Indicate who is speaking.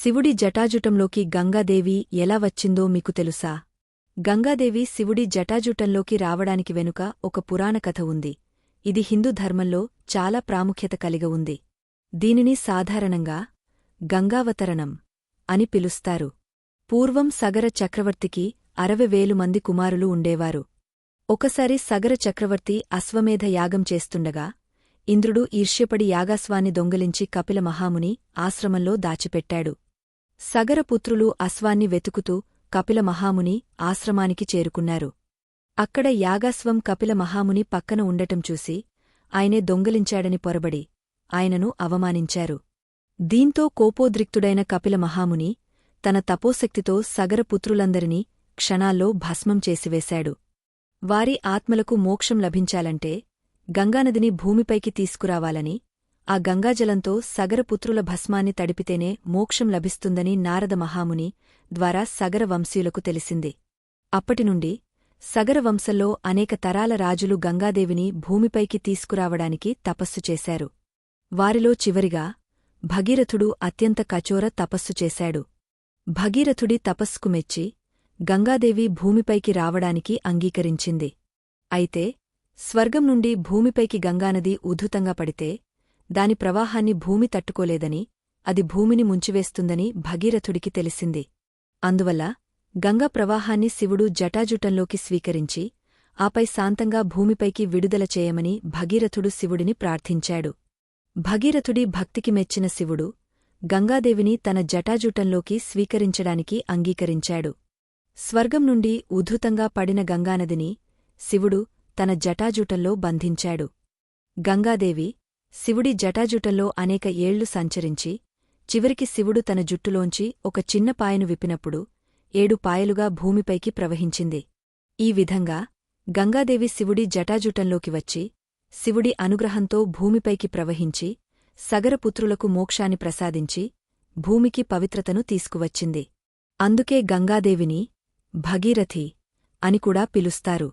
Speaker 1: శివుడి జటాజుటంలోకి గంగాదేవి ఎలా వచ్చిందో మీకు తెలుసా? గంగాదేవి శివుడి జటాజుటంలోకి రావడానికి వెనుక ఒక పురాణ కథ ఉంది. ఇది హిందూ ధర్మంలో చాలా ప్రాముఖ్యత కలిగ ఉంది. దీనిని సాధారణంగా గంగావతరణం అని పిలుస్తారు. పూర్వం సగర చక్రవర్తికి అరవై వేలు మంది కుమారులు ఉండేవారు. ఒకసారి సగర చక్రవర్తి అశ్వమేధ యాగం చేస్తుండగా ఇంద్రుడు ఈర్ష్యపడి యాగాస్వాన్ని దొంగిలించి కపిల మహాముని ఆశ్రమంలో దాచిపెట్టాడు. సగరపుత్రులు అశ్వాన్ని వెతుకుతూ కపిల మహాముని ఆశ్రమానికి చేరుకున్నారు. అక్కడ యాగాస్వం కపిల మహాముని పక్కన ఉండటం చూసి ఆయనే దొంగలించాడని పొరబడి ఆయనను అవమానించారు. దీంతో కోపోద్రిక్తుడైన కపిల మహాముని తన తపోశక్తితో సగరపుత్రులందరినీ క్షణాల్లో భస్మం చేసివేశాడు. వారి ఆత్మలకు మోక్షం లభించాలంటే గంగానదిని భూమిపైకి తీసుకురావాలని ఆ గంగాజలంతో సగరపుత్రుల భస్మాన్ని తడిపితేనే మోక్షం లభిస్తుందని నారద మహాముని ద్వారా సగర వంశీయులకు తెలిసింది. అప్పటినుండి సగర వంశంలో అనేక తరాల రాజులు గంగాదేవిని భూమిపైకి తీసుకురావడానికి తపస్సు చేశారు. వారిలో చివరిగా భగీరథుడు అత్యంత కచోర తపస్సు చేశాడు. భగీరథుడి తపస్సుకు మెచ్చి గంగాదేవి భూమిపైకి రావడానికి అంగీకరించింది. అయితే స్వర్గం నుండి భూమిపైకి గంగానది ఉధృతంగా పడితే దాని ప్రవాహాన్ని భూమి తట్టుకోలేదని అది భూమిని ముంచివేస్తుందని భగీరథుడికి తెలిసింది. అందువల్ల గంగా ప్రవాహాన్ని శివుడు జటాజుటంలోకి స్వీకరించి ఆపై శాంతంగా భూమిపైకి విడుదల చేయమని భగీరథుడు శివుడిని ప్రార్థించాడు. భగీరథుడి భక్తికి మెచ్చిన శివుడు గంగాదేవిని తన జటాజుటంలోకి స్వీకరించడానికి అంగీకరించాడు. స్వర్గం నుండి ఉధృతంగా పడిన గంగానదిని శివుడు తన జటాజుటంలో బంధించాడు. గంగాదేవి శివుడి జటాజుటంలో అనేక ఏళ్ళు సంచరించి చివరికి శివుడు తన జుట్టులోంచి ఒక చిన్న పాయను విప్పినప్పుడు ఏడు పాయలుగా భూమిపైకి ప్రవహించింది. ఈ విధంగా గంగాదేవి శివుడి జటాజుటంలోకి వచ్చి శివుడి అనుగ్రహంతో భూమిపైకి ప్రవహించి సగరపుత్రులకు మోక్షాన్ని ప్రసాదించి భూమికి పవిత్రతను తీసుకువచ్చింది. అందుకే గంగాదేవిని భగీరథి అని కూడా పిలుస్తారు.